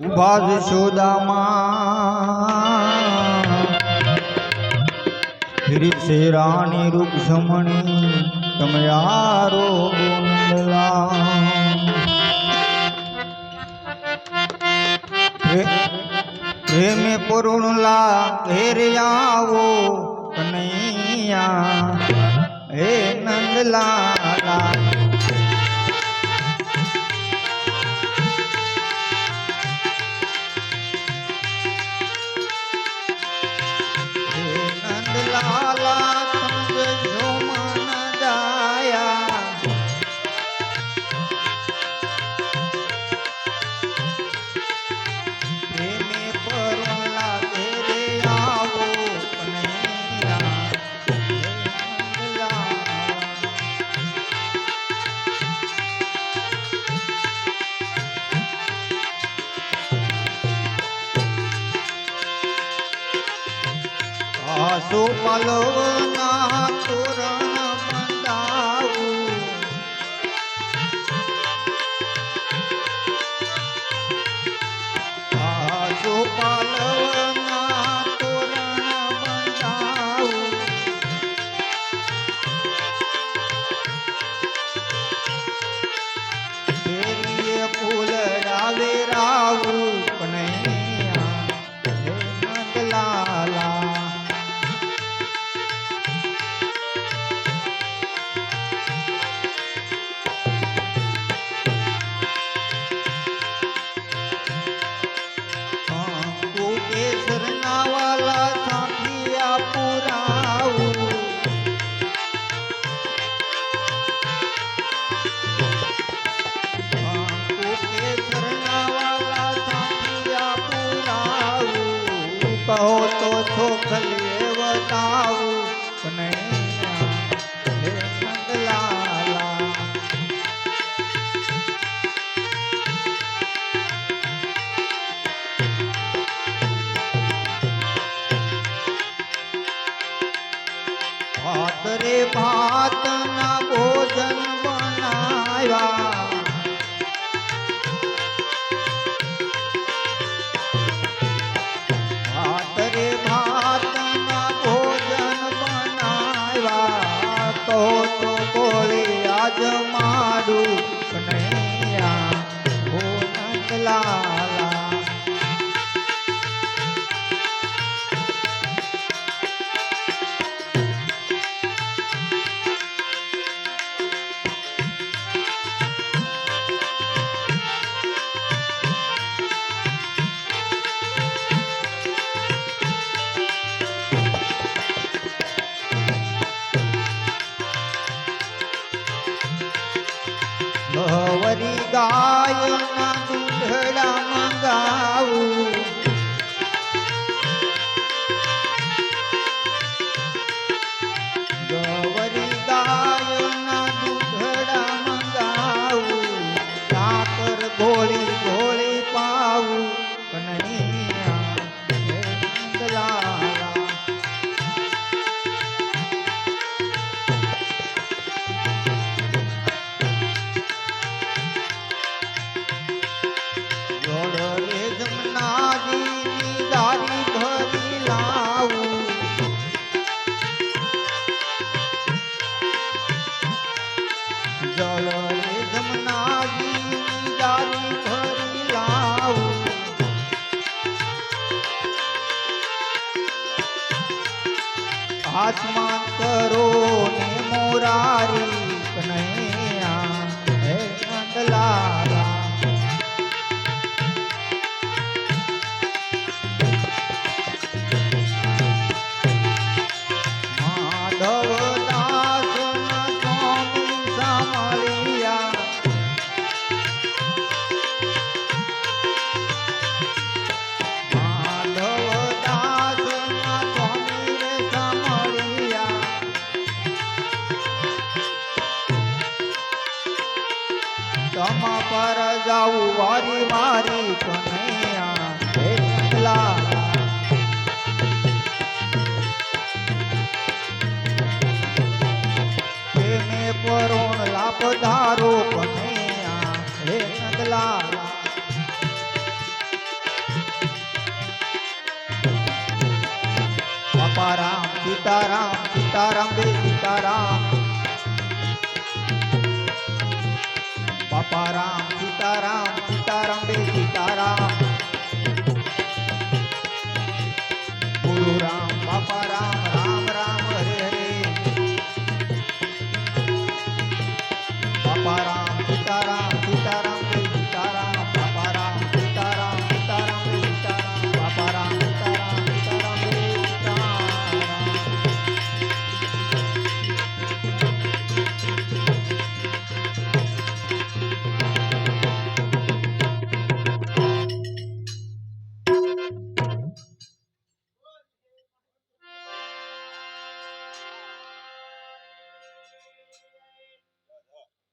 ઊભા જશોદામાં રીસે રાણી રૂપસમણી તમે આરો પ્રેમે પરુણલા ઘેર આવો કનૈયા. હે નંદલાલા પશુપાલવના કહો તો છોખલીએ બતાવું ભાત હે નંદલાલા ભાતરે ભોજન માડું કનૈયા હો નંદલાલા ગવરી ગાયના દૂધડા મંગાવું જળ રે જમનાજીની દારી ભરી લાવું આસમાન કરો ને મોરારી કનૈયા હે નંદલાલા સમ પર જાઉં, વારી વારી કનૈયા એકલા કરુણ લાભધારો કનૈયા હે નગલા બાપા રામ, સીતારામ સીતારામ રે સીતારામ. બાપા રામ સીતારામ સીતારામ બેટી